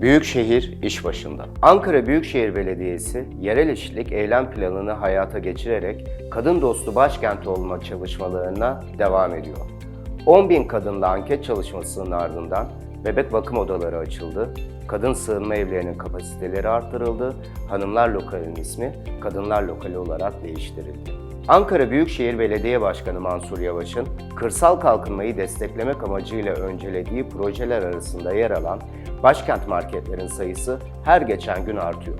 Büyükşehir iş başında. Ankara Büyükşehir Belediyesi yerel işçilik eylem planını hayata geçirerek kadın dostu başkent olma çalışmalarına devam ediyor. 10 bin kadınla anket çalışmasının ardından bebek bakım odaları açıldı, kadın sığınma evlerinin kapasiteleri arttırıldı, hanımlar lokalinin ismi kadınlar lokali olarak değiştirildi. Ankara Büyükşehir Belediye Başkanı Mansur Yavaş'ın kırsal kalkınmayı desteklemek amacıyla öncelediği projeler arasında yer alan başkent marketlerin sayısı her geçen gün artıyor.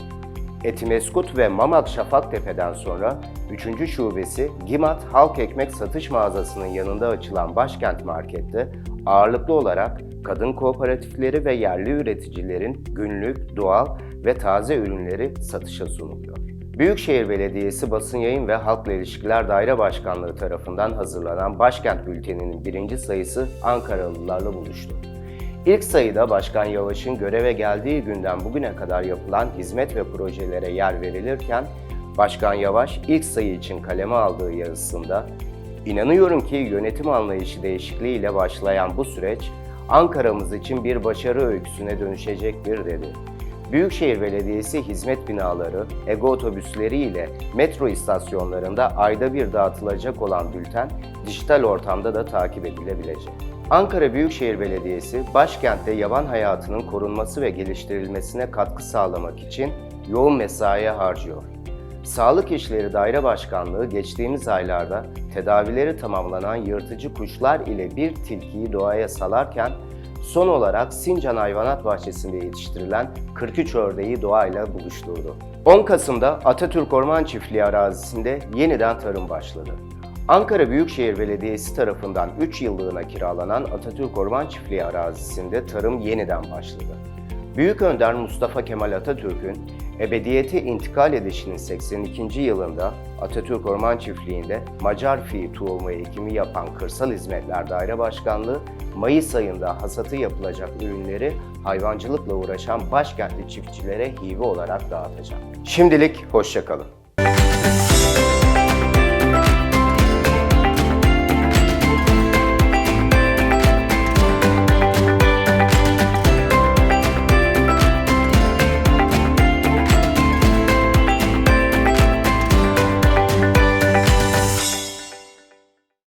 Etimeskut ve Mamak Şafaktepe'den sonra 3. şubesi Gimat Halk Ekmek Satış Mağazası'nın yanında açılan Başkent Market'te ağırlıklı olarak kadın kooperatifleri ve yerli üreticilerin günlük, doğal ve taze ürünleri satışa sunuluyor. Büyükşehir Belediyesi Basın Yayın ve Halkla İlişkiler Daire Başkanlığı tarafından hazırlanan Başkent Bülteni'nin birinci sayısı Ankaralılarla buluştu. İlk sayıda Başkan Yavaş'ın göreve geldiği günden bugüne kadar yapılan hizmet ve projelere yer verilirken, Başkan Yavaş ilk sayı için kaleme aldığı yazısında, İnanıyorum ki yönetim anlayışı değişikliğiyle başlayan bu süreç, Ankara'mız için bir başarı öyküsüne dönüşecektir dedi. Büyükşehir Belediyesi hizmet binaları, ego otobüsleri ile metro istasyonlarında ayda bir dağıtılacak olan bülten dijital ortamda da takip edilebilecek. Ankara Büyükşehir Belediyesi, başkentte yaban hayatının korunması ve geliştirilmesine katkı sağlamak için yoğun mesai harcıyor. Sağlık İşleri Daire Başkanlığı geçtiğimiz aylarda tedavileri tamamlanan yırtıcı kuşlar ile bir tilkiyi doğaya salarken son olarak Sincan Hayvanat Bahçesi'nde yetiştirilen 43 ördeği doğayla buluşturdu. 10 Kasım'da Atatürk Orman Çiftliği arazisinde yeniden tarım başladı. Ankara Büyükşehir Belediyesi tarafından 3 yıllığına kiralanan Atatürk Orman Çiftliği arazisinde tarım yeniden başladı. Büyük Önder Mustafa Kemal Atatürk'ün ebediyete intikal edişinin 82. yılında Atatürk Orman Çiftliği'nde Macar fi tohumu ekimi yapan Kırsal Hizmetler Daire Başkanlığı, Mayıs ayında hasatı yapılacak ürünleri hayvancılıkla uğraşan başkentli çiftçilere hibe olarak dağıtacak. Şimdilik hoşçakalın.